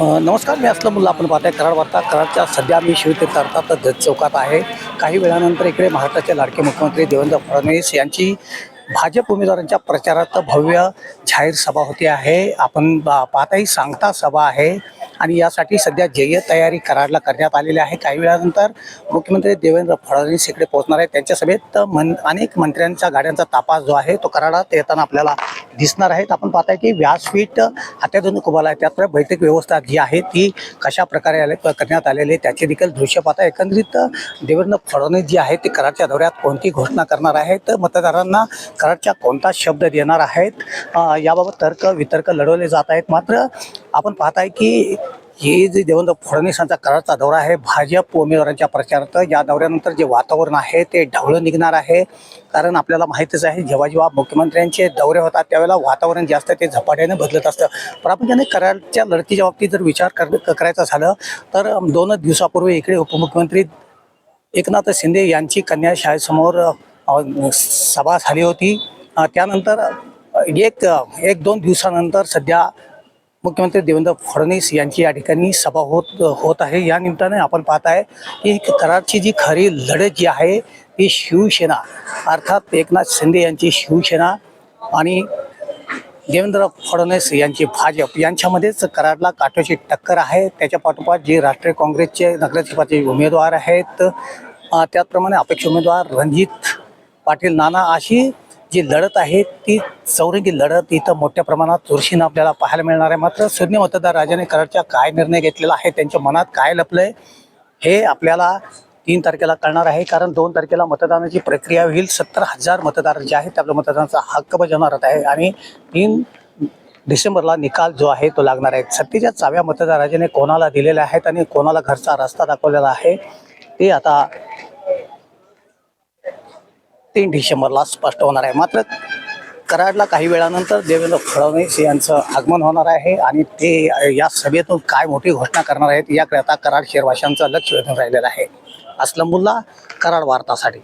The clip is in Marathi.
नमस्कार मी असलं मुलं आपण पाहताय कराड वार्ता. कराडच्या सध्या मी शिवतीर्थ अर्थात धज चौकात आहे. काही वेळानंतर इकडे महाराष्ट्राचे लाडके मुख्यमंत्री देवेंद्र फडणवीस यांची भाजप उमेदवारांच्या प्रचारात भव्य जाहीर सभा होती आहे. आपण पाहताही सांगता सभा आहे आणि यासाठी सध्या जय तयारी कराडला करण्यात आलेली आहे. काही वेळानंतर मुख्यमंत्री देवेंद्र फडणवीस इकडे पोहोचणार आहेत. त्यांच्या सभेत मन अनेक मंत्र्यांच्या गाड्यांचा तापास जो आहे तो कराडात येताना आपल्याला दिसणार आहेत. आपण पाहताय की व्यासपीठ अत्याधुनिक उभारला आहे. त्यात बैठक व्यवस्था जी आहे ती कशा प्रकारे आले करण्यात आलेली आहे त्याचे देखील दृश्य पाहता एकंदरीत देवेंद्र फडणवीस जी आहे ते कराडच्या दौऱ्यात कोणती घोषणा करणार आहेत? मतदारांना कराडच्या कोणता शब्द देणार आहेत? याबाबत तर्क वितर्क लढवले जात आहेत. मात्र आपण पाहताय की हे जे देवेंद्र फडणवीसांचा कराचा दौरा आहे भाजप उमेदवारांच्या प्रचारात या दौऱ्यानंतर जे वातावरण आहे ते ढवळं निघणार आहे. कारण आपल्याला माहीतच आहे जेव्हा जेव्हा मुख्यमंत्र्यांचे दौरे होतात त्यावेळेला वातावरण जे असतं ते झपाट्याने बदलत असतं. प्रामुख्याने कराडच्या लढतीच्या बाबतीत जर विचार कर करायचा झालं तर दोनच दिवसापूर्वी इकडे उपमुख्यमंत्री एकनाथ शिंदे यांची कन्या शाळेसमोर सभा झाली होती. त्यानंतर एक एक दोन दिवसानंतर सध्या मुख्यमंत्री देवेंद्र फडणवीस यांची या ठिकाणी सभा होत होत आहे. या निमित्ताने आपण पाहत आहे की कराडची जी खरी लढत जी आहे ती शिवसेना अर्थात एकनाथ शिंदे यांची शिवसेना आणि देवेंद्र फडणवीस यांची भाजप यांच्यामध्येच कराडला काठोची टक्कर आहे. त्याच्या पाठोपाठ जे राष्ट्रीय काँग्रेसचे नगरसेवाचे उमेदवार आहेत त्याचप्रमाणे अपेक्ष उमेदवार रणजित पाटील नाना अशी जी लढत आहे ती चौरंगी लढत इथं मोठ्या प्रमाणात चुरशीनं आपल्याला पाहायला मिळणार आहे. मात्र शून्य मतदार राजाने कराडच्या काय निर्णय घेतलेला आहे त्यांच्या मनात काय लपलंय हे आपल्याला तीन तारखेला कळणार आहे. कारण दोन तारखेला मतदानाची प्रक्रिया होईल. सत्तर हजार मतदार जे आहेत आपल्या मतदानाचा हक्क बजावणार आहे आणि तीन डिसेंबरला निकाल जो आहे तो लागणार आहे. सत्तेच्या चाव्या मतदाराजाने कोणाला दिलेल्या आहेत आणि कोणाला घरचा रस्ता दाखवलेला आहे ते आता तीन डिसेंबरला स्पष्ट होणार आहे. मात्र कराडला काही वेळानंतर देवेंद्र फडणवीस यांचं आगमन होणार आहे आणि ते या सभेतून काय मोठी घोषणा करणार आहेत याकरिता कराड शेरवाशांचं लक्ष वेधून राहिलेलं आहे. असलं मुल्ला कराड वार्तासाठी.